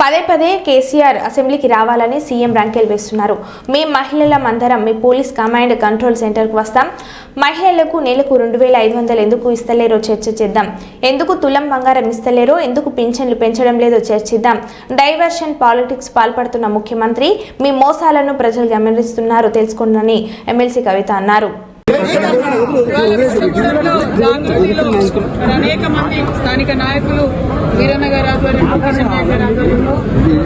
పదే పదే కేసీఆర్ అసెంబ్లీకి రావాలని సీఎం రంకెల్ వేస్తున్నారు. మీ మహిళల మందరం మీ పోలీస్ కమాండ్ కంట్రోల్ సెంటర్కు వస్తాం. మహిళలకు నెలకు రెండు వేల ఐదు వందలు ఎందుకు ఇస్తలేరో చర్చ చేద్దాం. ఎందుకు తులం బంగారం ఇస్తలేరో ఎందుకు పింఛన్లు పెంచడం లేదో చర్చిద్దాం. డైవర్షన్ పాలిటిక్స్ పాల్పడుతున్న ముఖ్యమంత్రి మీ మోసాలను ప్రజలు గమనిస్తున్నారు తెలుసుకుందని ఎమ్మెల్సీ కవిత అన్నారు. అనేక మంది స్థానిక నాయకులు వీరన్న గారి ఆధ్వర్యంలో కిషన్ నాయక్ గారి ఆధ్వర్యంలో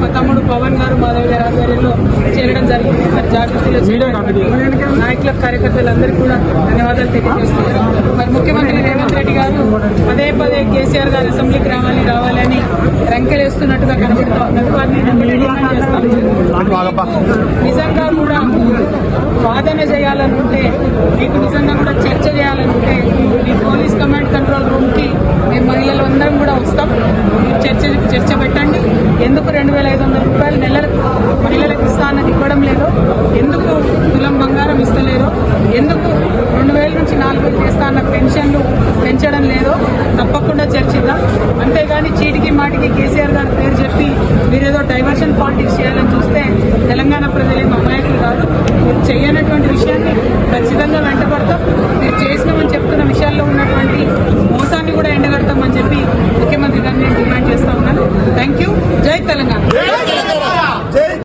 మా తమ్ముడు పవన్ గారు మాధవ్ గారి ఆధ్వర్యంలో చేరడం జరిగింది మరి జాగ్రత్తలో చేరినటువంటి నాయకుల కార్యకర్తలందరికీ కూడా ధన్యవాదాలు తెలియజేస్తున్నారు మరి ముఖ్యమంత్రి రేవంత్ రెడ్డి గారు పదే పదే కేసీఆర్ గారు అసెంబ్లీకి రావాలి రావాలని రంకెలేస్తున్నట్టుగా కనబడుతూ ఉన్నారు వారిని నిజంగా వాదన చేయాలనుకుంటే మీకు నిజంగా కూడా చర్చ చేయాలనుకుంటే మీ పోలీస్ కమాండ్ కంట్రోల్ రూమ్కి మేము మహిళలు అందరం కూడా వస్తాం. మీరు చర్చ చర్చ పెట్టండి. ఎందుకు రెండు వేల ఐదు వందల రూపాయలు నెలలకు మహిళలకు ఇస్తా అన్నది ఇవ్వడం లేదో ఎందుకు తులం బంగారం ఇస్తలేరో ఎందుకు రెండు వేల నుంచి నాలుగు వేలు చేస్తా అన్న పెన్షన్లు పెంచడం లేదో తప్పకుండా చర్చిద్దాం. అంతేగాని చీటికి మాటికి కేసీఆర్ గారి పేరు చెప్పి మీరేదో డైవర్షన్ పాలిటిక్స్ చేయాలని చూస్తే తెలంగాణ ప్రజలేం అమాయకులు కాదు. చేయనటువంటి విషయాన్ని ఖచ్చితంగా వెంటబడతాం మీరు చేసినామని చెప్తున్న విషయాల్లో ఉన్నటువంటి మోసాన్ని కూడా ఎండగడతామని చెప్పి ముఖ్యమంత్రి గారిని నేను డిమాండ్ చేస్తా ఉన్నాను. థ్యాంక్ యూ జై తెలంగాణ.